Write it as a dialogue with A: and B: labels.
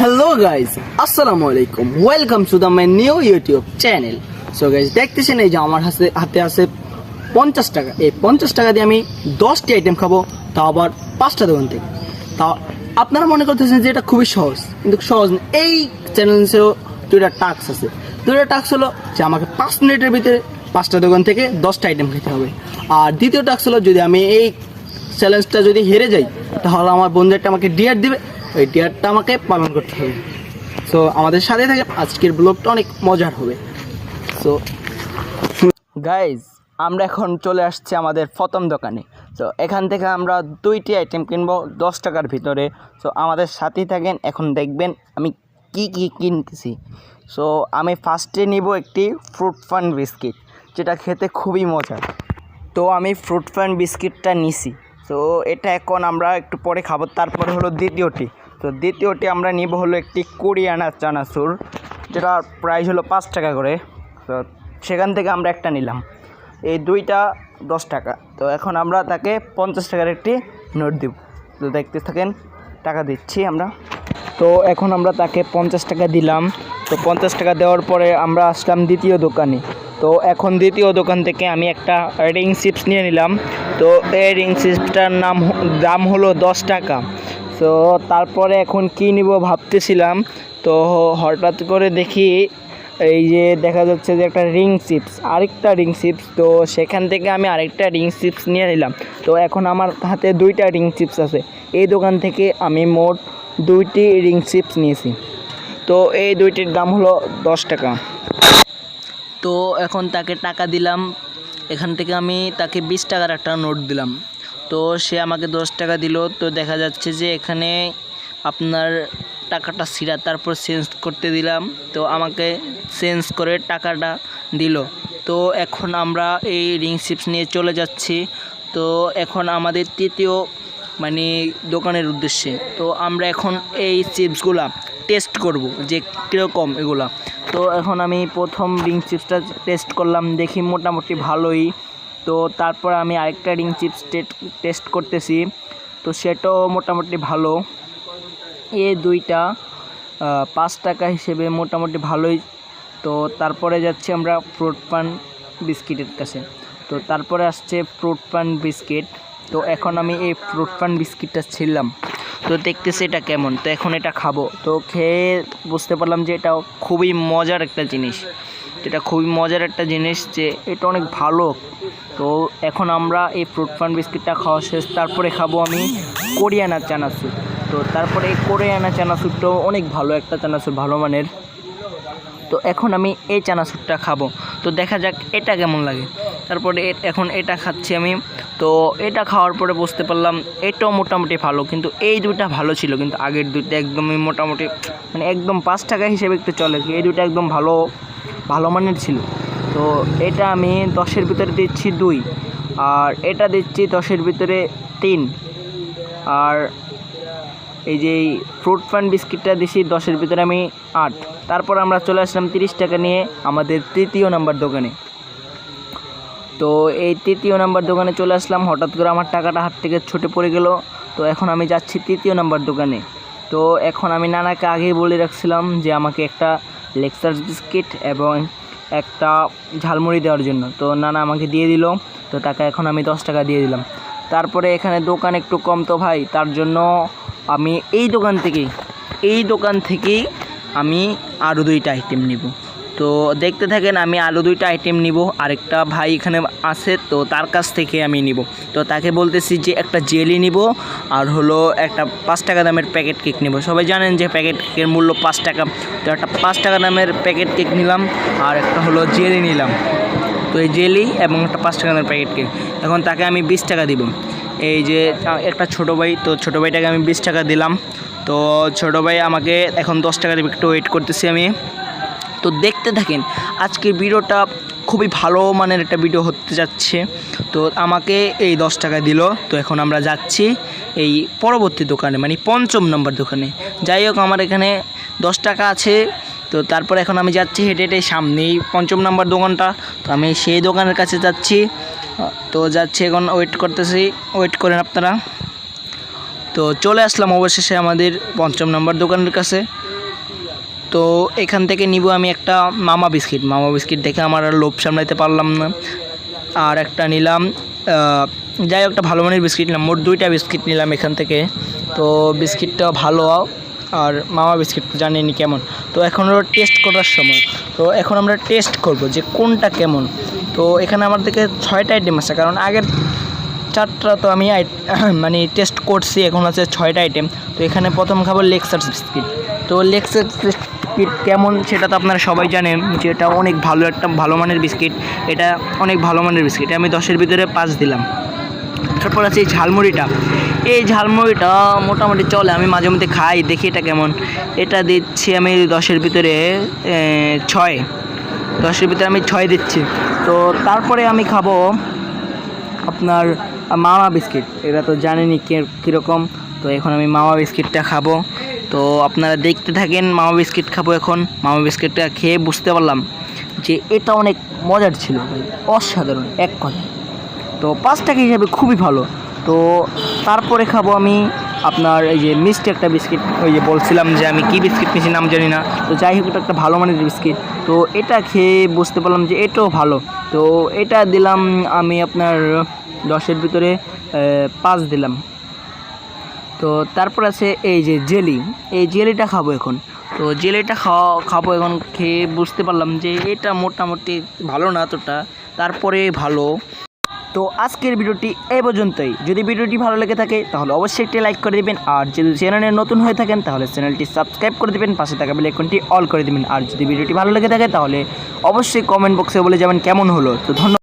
A: Hello guys আসসালামু আলাইকুম welcome to the my new YouTube channel so guys দেখতেছেন এই যে আমার হাতে হাতে আছে পঞ্চাশ টাকা। এই পঞ্চাশ টাকা দিয়ে আমি দশটি আইটেম খাব, তাও আবার পাঁচটা দোকান থেকে। তা আপনারা মনে করতেছেন যে এটা খুবই সহজ, কিন্তু সহজ না। এই চ্যানেলসেও দুইটা টাস্ক আছে। দুইটা টাস্ক হলো যে আমাকে পাঁচ মিনিটের ভিতরে পাঁচটা দোকান থেকে দশটা আইটেম খেতে হবে। আর দ্বিতীয় টাস্ক হলো যদি আমি এই চ্যালেঞ্জটা যদি হেরে যাই, তাহলে আমার বন্ধুটা আমাকে ডিয়ার দিবে। ওই ডিয়ারটা আমাকে পালন করতে হবে। সো আমাদের সাথে থাকে আজকের ব্লগটা অনেক মজার হবে। সো গাইজ আমরা এখন চলে আসছি আমাদের প্রথম দোকানে। তো এখান থেকে আমরা দুইটি আইটেম কিনবো, দশ টাকার ভিতরে। সো আমাদের সাথেই থাকেন, এখন দেখবেন আমি কি কি কিনতেছি। সো আমি ফার্স্টে নিব একটি ফ্রুট ফান বিস্কিট যেটা খেতে খুবই মজার। তো, আমি ফ্রুট ফান বিস্কিটটা নিছি। তো এটা এখন আমরা একটু পরে খাব, তারপরে হলো দ্বিতীয়টি। তো দ্বিতীয়টি আমরা নিব হলো একটি কুড়ি আনা চানাচুর যেটা প্রাইস হলো পাঁচ টাকা করে। তো সেখান থেকে আমরা একটা নিলাম। এই দুইটা দশ টাকা। তো এখন আমরা তাকে পঞ্চাশ টাকার একটি নোট দিব। তো দেখতে থাকেন, টাকা দিচ্ছি আমরা। তো এখন আমরা তাকে পঞ্চাশ টাকা দিলাম। তো পঞ্চাশ টাকা দেওয়ার পরে আমরা আসলাম দ্বিতীয় দোকানে। তো এখন দ্বিতীয় দোকান থেকে আমি একটা রিং চিপস নিয়ে নিলাম। তো এই রিং চিপসটার নাম দাম হলো দশ টাকা। তো তারপরে এখন কী নিব ভাবতেছিলাম। তো হঠাৎ করে দেখি এই যে দেখা যাচ্ছে যে একটা রিং চিপস, আরেকটা রিং চিপস। তো সেখান থেকে আমি আরেকটা রিং চিপস নিয়ে নিলাম। তো এখন আমার হাতে দুইটা রিং চিপস আছে। এই দোকান থেকে আমি মোট দুইটি রিং চিপস নিয়েছি। তো এই দুইটির দাম হলো দশ টাকা। তো এখন তাকে টাকা দিলাম। এখান থেকে আমি তাকে বিশ টাকার একটা নোট দিলাম। তো সে আমাকে দশ টাকা দিল। তো দেখা যাচ্ছে যে এখানে আপনার টাকাটা সিরা তারপর চেঞ্জ করতে দিলাম। তো আমাকে চেঞ্জ করে টাকাটা দিল। তো এখন আমরা এই রিং চিপস নিয়ে চলে যাচ্ছি। তো এখন আমাদের তৃতীয় মানে দোকানের উদ্দেশ্যে। তো আমরা এখন এই চিপসগুলা টেস্ট করব যে কীরকম এগুলা। তো এখন আমি প্রথম রিং চিপসটা টেস্ট করলাম। দেখি মোটামুটি ভালোই তো তারপর আমি আরেকটা রিং চিপস টেস্ট করতেছি। তো সেটাও মোটামুটি ভালো। এ দুইটা পাঁচ টাকা হিসেবে মোটামুটি ভালোই। তো তারপরে যাচ্ছি আমরা ফ্রুট পান বিস্কিটের কাছে। তো তারপরে আসছে ফ্রুট পান বিস্কিট। তো এখন আমি এই ফ্রুট পান বিস্কিটটা ছিললাম তো দেখতেছি এটা কেমন? তো এখন এটা খাব। তো খেয়ে বুঝতে পারলাম যে এটা খুবই মজার একটা জিনিস। এটা খুবই মজার একটা জিনিস যে এটা অনেক ভালো। তো এখন আমরা এই ফ্রুট ফান বিস্কিটটা খাওয়া শেষ। তারপরে খাব আমি কোরিয়ানা চানাচুর। তো তারপরে এই কোরিয়ানা চানাচুরটাও অনেক ভালো একটা চানাচুর, ভালো মানের। তো এখন আমি এই চানাচুরটা খাব। তো দেখা যাক এটা কেমন লাগে। তারপরে এখন এটা খাচ্ছি আমি। তো এটা খাওয়ার পরে বুঝতে পারলাম এটাও মোটামুটি ভালো। কিন্তু এই দুইটা ভালো ছিল। কিন্তু আগের দুইটা একদমই মোটামুটি মানে একদম পাঁচ টাকা হিসেবে একটু চলে। এই দুইটা একদম ভালো ভালো মানের ছিল। তো এটা আমি দশের ভিতরে দিচ্ছি দুই আর এটা দিচ্ছি দশের ভিতরে তিন। আর এই যে ফ্রুট ফান বিস্কিটটা দিছি দশের ভিতরে আমি আট। তারপর আমরা চলে আসলাম তিরিশ টাকা নিয়ে আমাদের তৃতীয় নাম্বার দোকানে। তো এই তৃতীয় নাম্বার দোকানে চলে আসলাম, হঠাৎ করে আমার টাকাটা হাত থেকে ছুটে পড়ে গেল। তো এখন আমি যাচ্ছি তৃতীয় নাম্বার দোকানে। তো এখন আমি নানাকে আগেই বলে রাখছিলাম যে আমাকে একটা লেক্সার্স বিস্কিট এবং একটা ঝালমুড়ি দেওয়ার জন্য। তো নানা আমাকে দিয়ে দিল, তো তাকে এখন আমি দশ টাকা দিয়ে দিলাম। তারপরে এখানে দোকান একটু কম তো ভাই, তার জন্য আমি এই দোকান থেকেই, এই দোকান থেকেই আমি আরও দুইটা আইটেম নিব। তো দেখতে থাকেন, আমি আরও দুইটা আইটেম নিব, আরেকটা ভাই এখানে আছে, তো তার কাছ থেকে আমি নিব। তো তাকে বলতেছি যে একটা জেলি নিব, আর হলো একটা পাঁচ টাকা দামের প্যাকেট কেক নিব। সবাই জানেন যে প্যাকেট কেকের মূল্য পাঁচ টাকা। তো একটা পাঁচ টাকা দামের প্যাকেট কেক নিলাম, আর একটা হলো জেলি নিলাম। তো এই জেলি এবং একটা পাঁচ টাকা দামের প্যাকেট কেক এখন তাকে আমি বিশ টাকা দিব। এই যে একটা ছোটো ভাই, তো ছোটো ভাইটাকে আমি বিশ টাকা দিলাম। তো ছোটো ভাই আমাকে এখন দশ টাকা দেবে, একটু ওয়েট করতেছি আমি। তো দেখতে থাকেন। আজকের ভিডিওটা খুবই ভালো মানের একটা ভিডিও হতে যাচ্ছে। তো আমাকে এই দশ টাকা দিল। তো এখন আমরা যাচ্ছি এই পরবর্তী দোকানে মানে পঞ্চম নম্বর দোকানে। যাই হোক, আমার এখানে দশ টাকা আছে। তো তারপর এখন আমি যাচ্ছি হেঁটে হেঁটে সামনেই পঞ্চম নম্বর দোকানটা। তো আমি সেই দোকানের কাছে যাচ্ছি। তো যাচ্ছি এখন ওয়েট করতেছি। ওয়েট করেন আপনারা। তো চলে আসলাম অবশেষে আমাদের পঞ্চম নম্বর দোকানের কাছে। তো এখান থেকে নিব আমি একটা মামা বিস্কিট। মামা বিস্কিট দেখে আমার আর লোভ সামলাইতে পারলাম না। আর একটা নিলাম যাই একটা ভালো মানের বিস্কিট নিলাম। মোট দুইটা বিস্কিট নিলাম এখান থেকে। তো বিস্কিটটা ভালো, আর মামা বিস্কিট জানিনি কেমন। তো এখন ওরা টেস্ট করার সময়। তো এখন আমরা টেস্ট করব যে কোনটা কেমন। তো এখানে আমার থেকে ছয়টা আইটেম আছে। কারণ আগের চারটা তো আমি মানে টেস্ট করছি, এখন আছে ছয়টা আইটেম তো এখানে প্রথম খাবার লেক্সার্স বিস্কিট। তো লেক্সার্স বিস্কিট কেমন সেটা তো আপনারা সবাই জানেন যে এটা অনেক ভালো একটা ভালো মানের বিস্কিট। এটা অনেক ভালো মানের বিস্কিট। আমি দশের ভিতরে পাঁচ দিলাম। তারপর আছে এই ঝালমুড়িটা। এই ঝালমুড়িটা মোটামুটি চলে, আমি মাঝে মধ্যে খাই, দেখি এটা কেমন। এটা দিচ্ছি আমি দশের ভিতরে ছয়। দশের ভিতরে আমি ছয় দিচ্ছি। তো তারপরে আমি খাব আপনার মামা বিস্কিট। এটা তো জানেনই কে- কীরকম। তো এখন আমি মামা বিস্কিটটা খাব। তো আপনারা দেখতে থাকেন মামা বিস্কিট খাব এখন। মামা বিস্কিটটা খেয়ে বুঝতে পারলাম যে এটা অনেক মজার ছিল ভাই অসাধারণ, এক কথা তো পাঁচ টাকা হিসাবে খুবই ভালো। তো তারপরে খাব আমি আপনার এই যে মিষ্টি একটা বিস্কিট, ওই যে বলছিলাম যে আমি কি বিস্কিট নিয়েছি নাম জানি না। তো যাই হোক, এটা একটা ভালো মানের বিস্কিট। তো এটা খেয়ে বুঝতে পারলাম যে এটাও ভালো। তো এটা দিলাম আমি আপনার দশের ভিতরে পাঁচ দিলাম। তো তারপর আছে এই যে জেলি। এই জেলিটা খাব এখন। তো জেলিটা খাওয়া, খাব এখন খেয়ে বুঝতে পারলাম যে এটা মোটামুটি ভালো না তোটা তারপরে ভালো। তো আজকের ভিডিওটি এই পর্যন্তই। যদি ভিডিওটি ভালো লেগে থাকে, তাহলে অবশ্যই একটি লাইক করে দিবেন। আর যদি চ্যানেলে নতুন হয়ে থাকেন, তাহলে চ্যানেলটি সাবস্ক্রাইব করে দিবেন। পাশে থাকা বেল আইকনটি অল করে দিবেন। আর যদি ভিডিওটি ভালো লেগে থাকে, তাহলে অবশ্যই কমেন্ট বক্সে বলে যাবেন কেমন হলো। তো ধন্যবাদ।